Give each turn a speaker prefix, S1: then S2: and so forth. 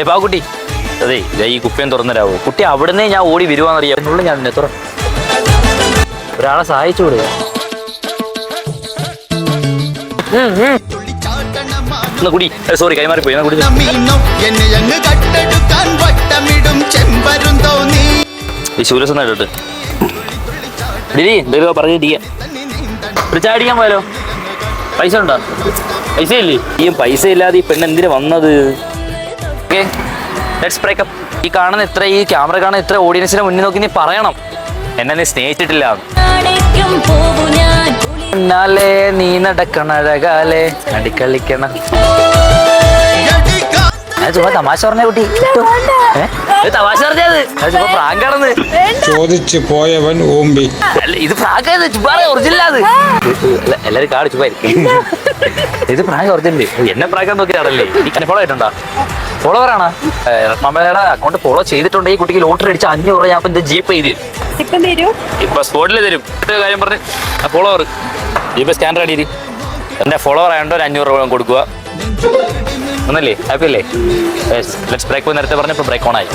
S1: ഏ പാവക്കുട്ടി. അതെ ഈ കുപ്പിയും തുറന്നരാവോ കുട്ടി അവിടുന്ന് ഞാൻ ഓടി വരുവാന്നറിയാം. ഞാൻ തുറ. ഒരാളെ സഹായിച്ചു കൊടുക്കുക കുടി. സോറി കൈമാറിപ്പോയി. കുടി. ഇട്ടിട്ട് ഡിലി എന്തെങ്കിലും പറഞ്ഞിരിക്കുക ഒരു പോയാലോ? പൈസ ഉണ്ടോ? പൈസ ഇല്ലേ ഈ പൈസ ഇല്ലാതെ ഈ പെണ്ണ് എന്തിനു വന്നത്? ഓക്കെ. ലെറ്റ്സ് ബ്രേക്കപ്പ് ഈ കാണുന്ന ഇത്ര ഈ ക്യാമറ കാണുന്ന ഇത്ര ഓഡിയൻസിനെ മുന്നിൽ നോക്കി നീ പറയണം. എന്നെ നീ സ്നേഹിച്ചിട്ടില്ല.
S2: നാടേക്കും പോവു ഞാൻ
S1: എന്നാലേ നീ നടക്കണഴകാലേ നടിക്കളിക്കണം.
S3: എടിക്കാ
S1: ഞാൻ ചുമ്മാ തമാശ പറഞ്ഞ കുട്ടി. ഏ? ഇത് തമാശ പറഞ്ഞത്. അത് ചുമ്മാ പ്രാങ്കാണെന്ന്.
S4: ചോദിച്ചു പോയവൻ ഓമ്പി.
S1: ഇത് പ്രാങ്ക് ചുമ്മാ ഒറിജിനൽ അത് എല്ലാരും കാട് ചുമ്മാ ഇത് പ്രാങ്ക് ഒറിജിനൽ എന്നെ പ്രാങ്ക് നോക്കിയാണല്ലേ ഫോളോ ഫോളോ ആണ്. മമ്മയുടെ അക്കൗണ്ട് ഫോളോ ചെയ്തിട്ടുണ്ട്. ഈ കുട്ടിക്ക് ലോട്ടറി അടിച്ച അഞ്ഞൂറ് ഞാൻ ഇപ്പൊ ജീപ്പ് ചെയ്ത്.
S2: ഇപ്പൊ
S1: സ്പോട്ടിൽ തരും. കാര്യം പറഞ്ഞ്. ഫോളോവർ ജീപ്പ് സ്കാനർ അടിയിൽ എന്റെ ഫോളോവർ ആയതുകൊണ്ട് ഒരു അഞ്ഞൂറ് രൂപ കൊടുക്കുക. ഒന്നല്ലേ ഹാപ്പി അല്ലേ? ലെറ്റ്സ് ബ്രേക്ക് നേരത്തെ പറഞ്ഞപ്പോൾ ബ്രേക്ക് ഓൺ ആയി.